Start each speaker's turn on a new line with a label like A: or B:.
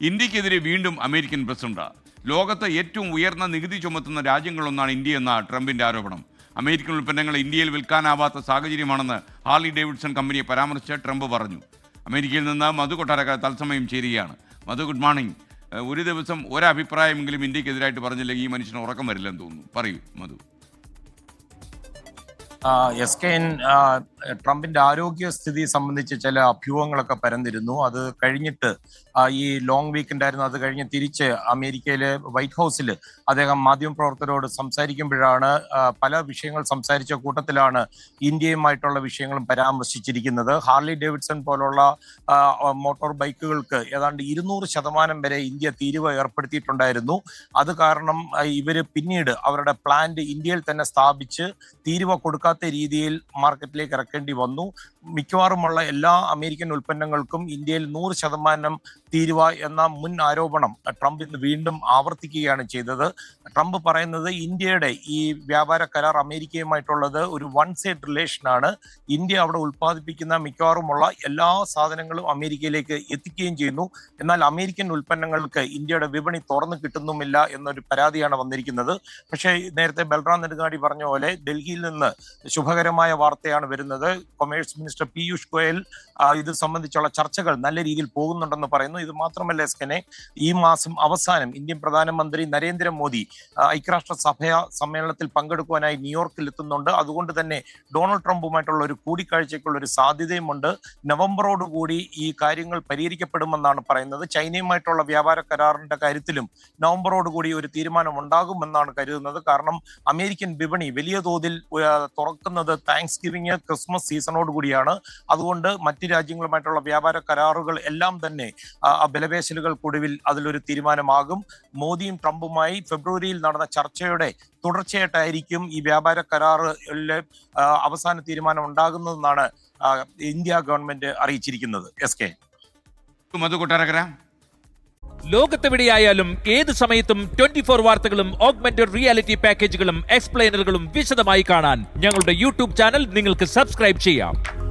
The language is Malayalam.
A: ഇന്ത്യക്കെതിരെ വീണ്ടും അമേരിക്കൻ പ്രസിഡന്റ്. ലോകത്ത് ഏറ്റവും ഉയർന്ന നികുതി ചുമത്തുന്ന രാജ്യങ്ങളൊന്നാണ് ഇന്ത്യ എന്ന ട്രംപിന്റെ ആരോപണം. അമേരിക്കൻ ഉൽപ്പന്നങ്ങൾ ഇന്ത്യയിൽ വിൽക്കാനാവാത്ത സാഹചര്യമാണെന്ന് ഹാർലി ഡേവിഡ്സൺ കമ്പനിയെ പരാമർശിച്ച് ട്രംപ് പറഞ്ഞു. അമേരിക്കയിൽ നിന്ന് മധു കൊട്ടാരക്ക തത്സമയം ചേരുകയാണ്. മധു ഗുഡ് മോർണിംഗ് ഒരു ദിവസം ഒരഭിപ്രായമെങ്കിലും ഇന്ത്യക്കെതിരായിട്ട് പറഞ്ഞില്ലെങ്കിൽ ഈ മനുഷ്യന് ഉറക്കം വരില്ലെന്ന് തോന്നുന്നു. പറയൂ മധു.
B: എസ് കെ എൻ ട്രംപിന്റെ ആരോഗ്യസ്ഥിതി സംബന്ധിച്ച് ചില അഭ്യൂഹങ്ങളൊക്കെ പരന്നിരുന്നു. അത് കഴിഞ്ഞിട്ട് ഈ ലോങ് വീക്ക് ഉണ്ടായിരുന്നു. അത് കഴിഞ്ഞ് തിരിച്ച് അമേരിക്കയിലെ വൈറ്റ് ഹൗസിൽ അദ്ദേഹം മാധ്യമപ്രവർത്തകരോട് സംസാരിക്കുമ്പോഴാണ് പല വിഷയങ്ങൾ സംസാരിച്ച കൂട്ടത്തിലാണ് ഇന്ത്യയുമായിട്ടുള്ള വിഷയങ്ങളും പരാമർശിച്ചിരിക്കുന്നത്. ഹാർലി ഡേവിഡ്സൺ പോലുള്ള മോട്ടോർ ബൈക്കുകൾക്ക് ഏതാണ്ട് ഇരുന്നൂറ് ശതമാനം വരെ ഇന്ത്യ തീരുവ ഏർപ്പെടുത്തിയിട്ടുണ്ടായിരുന്നു. അത് കാരണം ഇവർ പിന്നീട് അവരുടെ പ്ലാന്റ് ഇന്ത്യയിൽ തന്നെ സ്ഥാപിച്ച് തീരുവ കൊടുക്കാത്ത രീതിയിൽ മാർക്കറ്റിലേക്ക് ഇറക്കേണ്ടി വന്നു. മിക്കവാറുമുള്ള എല്ലാ അമേരിക്കൻ ഉൽപ്പന്നങ്ങൾക്കും ഇന്ത്യയിൽ നൂറ് ശതമാനം തീരുവ എന്ന മുൻ ആരോപണം ട്രംപ് ഇന്ന് വീണ്ടും ആവർത്തിക്കുകയാണ് ചെയ്തത്. ട്രംപ് പറയുന്നത് ഇന്ത്യയുടെ ഈ വ്യാപാര കരാർ അമേരിക്കയുമായിട്ടുള്ളത് ഒരു വൺ സൈഡ് റിലേഷൻ ആണ്. ഇന്ത്യ അവിടെ ഉൽപ്പാദിപ്പിക്കുന്ന മിക്കവാറുമുള്ള എല്ലാ സാധനങ്ങളും അമേരിക്കയിലേക്ക് എത്തിക്കുകയും ചെയ്യുന്നു. എന്നാൽ അമേരിക്കൻ ഉൽപ്പന്നങ്ങൾക്ക് ഇന്ത്യയുടെ വിപണി തുറന്നു കിട്ടുന്നുമില്ല എന്നൊരു പരാതിയാണ് വന്നിരിക്കുന്നത്. പക്ഷേ നേരത്തെ ബൽറാം നെടുങ്ങാടി പറഞ്ഞ പോലെ ഡൽഹിയിൽ നിന്ന് ശുഭകരമായ വാർത്തയാണ് വരുന്നത്. കൊമേഴ്സ് മിനിസ്റ്റർ പീയൂഷ് ഗോയൽ ഇത് സംബന്ധിച്ചുള്ള ചർച്ചകൾ നല്ല രീതിയിൽ പോകുന്നുണ്ടെന്ന് പറയുന്നു. ഇത് മാത്രമല്ല എസ്കനെ ഈ മാസം അവസാനം ഇന്ത്യൻ പ്രധാനമന്ത്രി നരേന്ദ്രമോദി ഐക്യരാഷ്ട്ര സഭ സമ്മേളനത്തിൽ പങ്കെടുക്കുവാനായി ന്യൂയോർക്കിൽ എത്തുന്നുണ്ട് അതുകൊണ്ട് തന്നെ ഡൊണാൾഡ് ട്രംപുമായിട്ടുള്ള ഒരു കൂടിക്കാഴ്ചയ്ക്കുള്ള ഒരു സാധ്യതയുമുണ്ട്. നവംബറോട് കൂടി ഈ കാര്യങ്ങൾ പരിഹരിക്കപ്പെടുമെന്നാണ് പറയുന്നത്. ചൈനയുമായിട്ടുള്ള വ്യാപാര കരാറിന്റെ കാര്യത്തിലും നവംബറോട് കൂടി ഒരു തീരുമാനം ഉണ്ടാകുമെന്നാണ് കരുതുന്നത്. കാരണം അമേരിക്കൻ വിപണി വലിയ തോതിൽ തുറക്കുന്നത് താങ്ക്സ് ഗിവിങ് ക്രിസ്മസ് സീസണോടുകൂടിയാണ് അതുകൊണ്ട് മറ്റ് രാജ്യങ്ങളുമായിട്ടുള്ള വ്യാപാര കരാറുകൾ എല്ലാം തന്നെ ബലപേശലുകൾക്കൊടുവിൽ അതിലൊരു തീരുമാനമാകും. മോദിയും ട്രംപുമായി ഫെബ്രുവരിയിൽ നടന്ന ചർച്ചയുടെ തുടർച്ചയായിട്ടായിരിക്കും ഈ വ്യാപാര കരാറിലെ അവസാന തീരുമാനം ഉണ്ടാകുന്നതെന്നാണ് ഇന്ത്യ ഗവൺമെന്റ് അറിയിച്ചിരിക്കുന്നത്. S K.
A: മധു കൊട്ടാരക്കര.
C: ലോകത്തെവിടെയായാലും ഏത് സമയത്തും ട്വന്റി ഫോർ വാർത്തകളും ഓഗ്മെന്റഡ് റിയാലിറ്റി പാക്കേജുകളും എക്സ്പ്ലെയിനറുകളും വിശദമായി കാണാൻ ഞങ്ങളുടെ യൂട്യൂബ് ചാനൽ നിങ്ങൾക്ക് സബ്സ്ക്രൈബ് ചെയ്യാം.